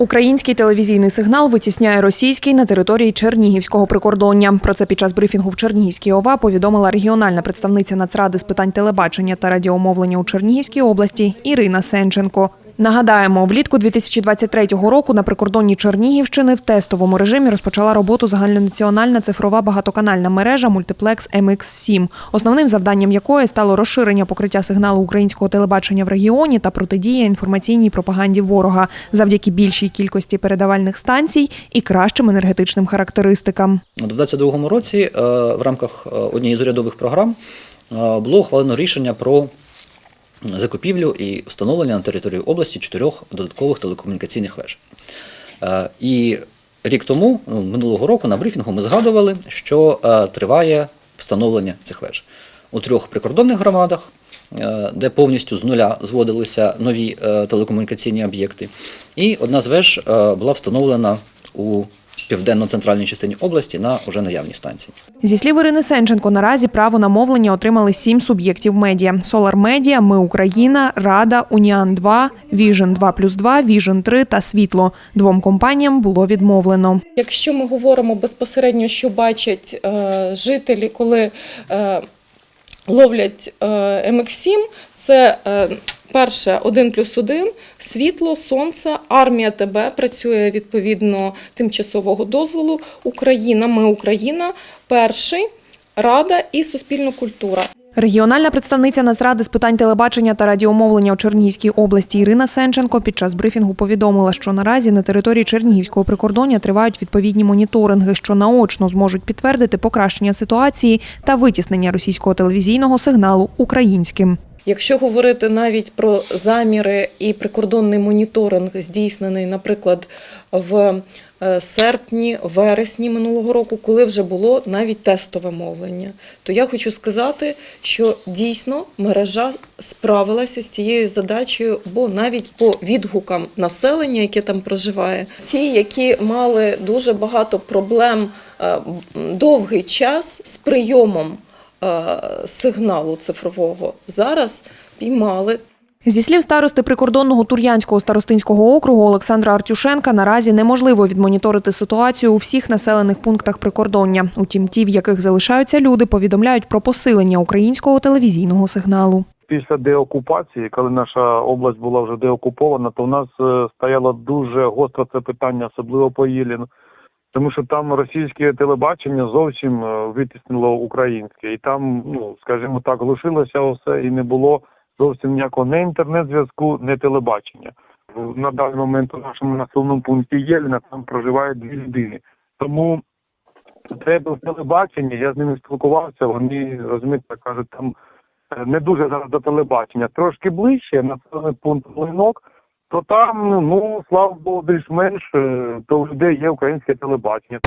Український телевізійний сигнал витісняє російський на території Чернігівського прикордоння. Про це під час брифінгу в Чернігівській ОВА повідомила регіональна представниця Нацради з питань телебачення та радіомовлення у Чернігівській області Ірина Сенченко. Нагадаємо, влітку 2023 року на прикордонні Чернігівщини в тестовому режимі розпочала роботу загальнонаціональна цифрова багатоканальна мережа Мультиплекс MX7, основним завданням якої стало розширення покриття сигналу українського телебачення в регіоні та протидія інформаційній пропаганді ворога завдяки більшій кількості передавальних станцій і кращим енергетичним характеристикам. У 2022 році е, в рамках е, однієї з урядових програм е, було ухвалено рішення про закупівлю і встановлення на території області чотирьох додаткових телекомунікаційних веж. Е, І рік тому, ну, минулого року, на брифінгу ми згадували, що е, триває встановлення цих веж у трьох прикордонних громадах, е, де повністю з нуля зводилися нові телекомунікаційні об'єкти. І одна з веж була встановлена у південно-центральній частині області на уже наявній станції. Зі слів Ірини Сенченко, наразі право на мовлення отримали сім суб'єктів медіа: Солар Медіа, Ми Україна, Рада, Уніан 2 Віжен 2 плюс 2, Віжен 3 та Світло. Двом компаніям було відмовлено. Якщо ми говоримо безпосередньо, що бачать е, жителі, коли е, ловлять е, МХ7, це е, перше 1 плюс 1, світло, сонце, армія ТБ працює відповідно тимчасового дозволу. Україна, ми Україна, перший, Рада і Суспільна культура. Регіональна представниця Нацради з питань телебачення та радіомовлення у Чернігівській області Ірина Сенченко під час брифінгу повідомила, що наразі на території Чернігівського прикордоння тривають відповідні моніторинги, що наочно зможуть підтвердити покращення ситуації та витіснення російського телевізійного сигналу українським. Якщо говорити навіть про заміри і прикордонний моніторинг, здійснений, наприклад, в е, серпні, вересні минулого року, коли вже було навіть тестове мовлення, то я хочу сказати, що дійсно мережа справилася з цією задачею, бо навіть по відгукам населення, яке там проживає, ті, які мали дуже багато проблем е, довгий час з прийомом сигналу цифрового зараз піймали. Зі слів старости прикордонного Тур'янського старостинського округу Олександра Артюшенка, наразі неможливо відмоніторити ситуацію у всіх населених пунктах прикордоння. Утім, ті, в яких залишаються люди, повідомляють про посилення українського телевізійного сигналу. Після деокупації, коли наша область була вже деокупована, то в нас е, стояло дуже гостро це питання, особливо по Єліну. Тому що там російське телебачення зовсім е, витіснило українське, і там, ну скажімо так, глушилося все і не було зовсім ніякого не інтернет-зв'язку, не телебачення. На даний момент у нашому населеному пункті Єліна там проживає дві людини. Тому треба телебачення, я з ними спілкувався, вони розумієте, кажуть, там е, не дуже зараз до телебачення, трошки ближче, населений пункт Млинок, то там, ну слава Богу, більш-менш, то в людей є українське телебачення.